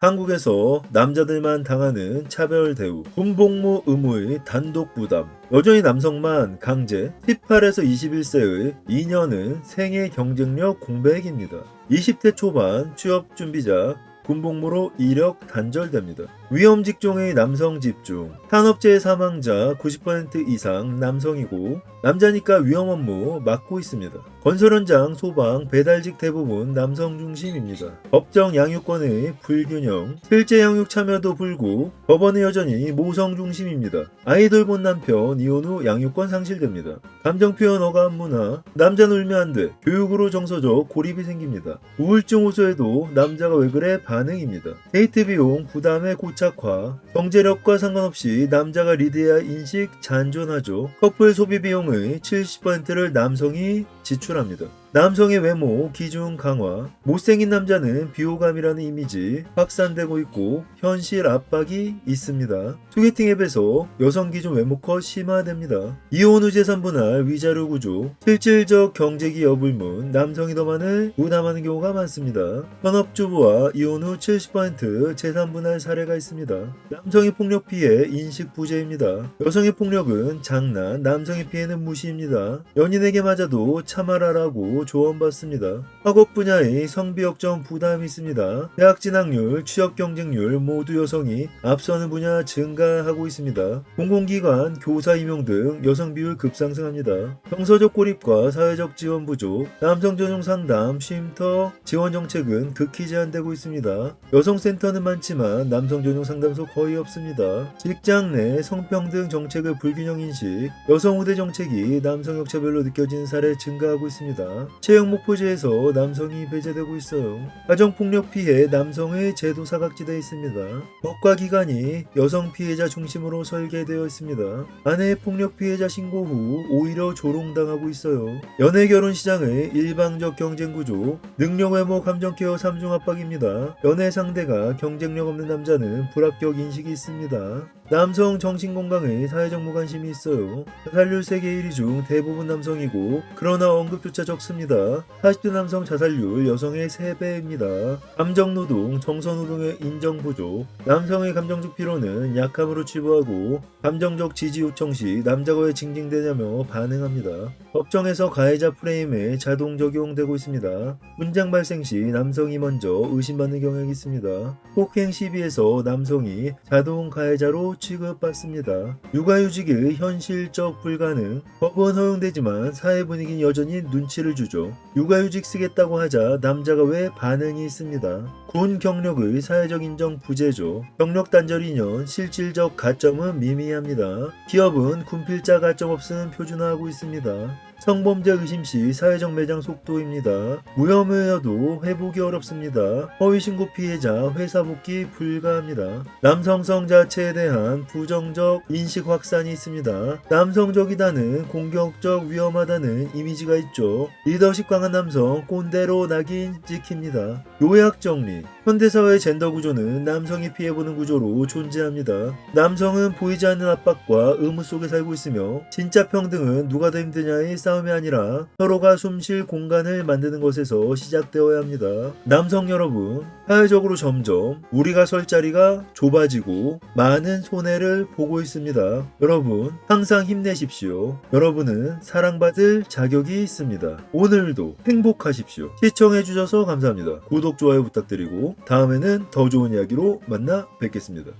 한국에서 남자들만 당하는 차별 대우, 군복무 의무의 단독 부담, 여전히 남성만 강제, 18에서 21세의 2년은 생애 경쟁력 공백입니다. 20대 초반 취업 준비자, 군복무로 이력 단절됩니다. 위험 직종의 남성 집중, 산업재해 사망자 90% 이상 남성이고 남자니까 위험 업무 맡고 있습니다. 건설 현장, 소방, 배달직 대부분 남성 중심입니다. 법정 양육권의 불균형, 실제 양육 참여도 불구, 법원은 여전히 모성 중심입니다. 아이돌 본 남편 이혼 후 양육권 상실됩니다. 감정 표현 어감 문화, 남자는 울면 안 돼, 교육으로 정서적 고립이 생깁니다. 우울증 호소에도 남자가 왜 그래 반응입니다. 데이트 비용 부담의 고 착화, 경제력과 상관없이 남자가 리드해야 인식 잔존하죠. 커플 소비 비용의 70%를 남성이 지출합니다. 남성의 외모 기준 강화, 못생긴 남자는 비호감이라는 이미지 확산되고 있고 현실 압박이 있습니다. 소개팅 앱에서 여성 기준 외모 컷 심화됩니다. 이혼 후 재산 분할 위자료 구조, 실질적 경제기 여불문, 남성이 더 많을 부담하는 경우가 많습니다. 현업주부와 이혼 후 70% 재산 분할 사례가 있습니다. 남성의 폭력 피해 인식 부재입니다. 여성의 폭력은 장난, 남성의 피해는 무시입니다. 연인에게 맞아도 참아라라고 조언받습니다. 학업 분야의 성비 역정 부담이 있습니다. 대학 진학률, 취업 경쟁률 모두 여성이 앞서는 분야 증가하고 있습니다. 공공기관, 교사 임용 등 여성 비율 급상승합니다. 정서적 고립과 사회적 지원 부족, 남성 전용 상담, 쉼터, 지원 정책은 극히 제한되고 있습니다. 여성 센터는 많지만 남성 전용 상담소 거의 없습니다. 직장 내 성평등 정책의 불균형 인식, 여성 우대 정책이 남성 역차별로 느껴지는 사례 증가하고 있습니다. 채용 목표제에서 남성이 배제되고 있어요. 가정폭력 피해 남성의 제도 사각지대에 있습니다. 법과 기관이 여성 피해자 중심으로 설계되어 있습니다. 아내의 폭력 피해자 신고 후 오히려 조롱당하고 있어요. 연애 결혼 시장의 일방적 경쟁 구조, 능력 외모 감정 케어 3중 압박입니다. 연애 상대가 경쟁력 없는 남자는 불합격 인식이 있습니다. 남성 정신 건강에 사회적 무관심이 있어요. 자살률 세계 1위 중 대부분 남성이고 그러나 언급조차 적습니다. 40대 남성 자살률 여성의 3배입니다. 감정 노동, 정서 노동의 인정 부족, 남성의 감정적 피로는 약함으로 치부하고 감정적 지지 요청 시 남자가 왜 징징대냐며 반응합니다. 법정에서 가해자 프레임에 자동 적용되고 있습니다. 문장 발생 시 남성이 먼저 의심받는 경향이 있습니다. 폭행 시비에서 남성이 자동 가해자로 취급받습니다. 육아휴직의 현실적 불가능. 법은 허용되지만 사회 분위기는 여전히 눈치를 주 죠. 육아휴직 쓰겠다고 하자 남자가 왜 반응이 있습니다. 군 경력의 사회적 인정 부재죠. 경력 단절 2년 실질적 가점은 미미합니다. 기업은 군필자 가점 없음 표준화하고 있습니다. 성범죄 의심 시 사회적 매장 속도입니다. 무혐의여도 회복이 어렵습니다. 허위 신고 피해자 회사 복귀 불가합니다. 남성성 자체에 대한 부정적 인식 확산이 있습니다. 남성적이다는 공격적 위험하다는 이미지가 있죠. 리더십 강한 남성 꼰대로 낙인 찍힙니다. 요약 정리. 현대사회의 젠더 구조는 남성이 피해보는 구조로 존재합니다. 남성은 보이지 않는 압박과 의무 속에 살고 있으며 진짜 평등은 누가 더 힘드냐의 싸움이 아니라 서로가 숨 쉴 공간을 만드는 것에서 시작되어야 합니다. 남성 여러분, 사회적으로 점점 우리가 설 자리가 좁아지고 많은 손해를 보고 있습니다. 여러분, 항상 힘내십시오. 여러분은 사랑받을 자격이 있습니다. 오늘도 행복하십시오. 시청해주셔서 감사합니다. 구독, 좋아요 부탁드리고 다음에는 더 좋은 이야기로 만나 뵙겠습니다.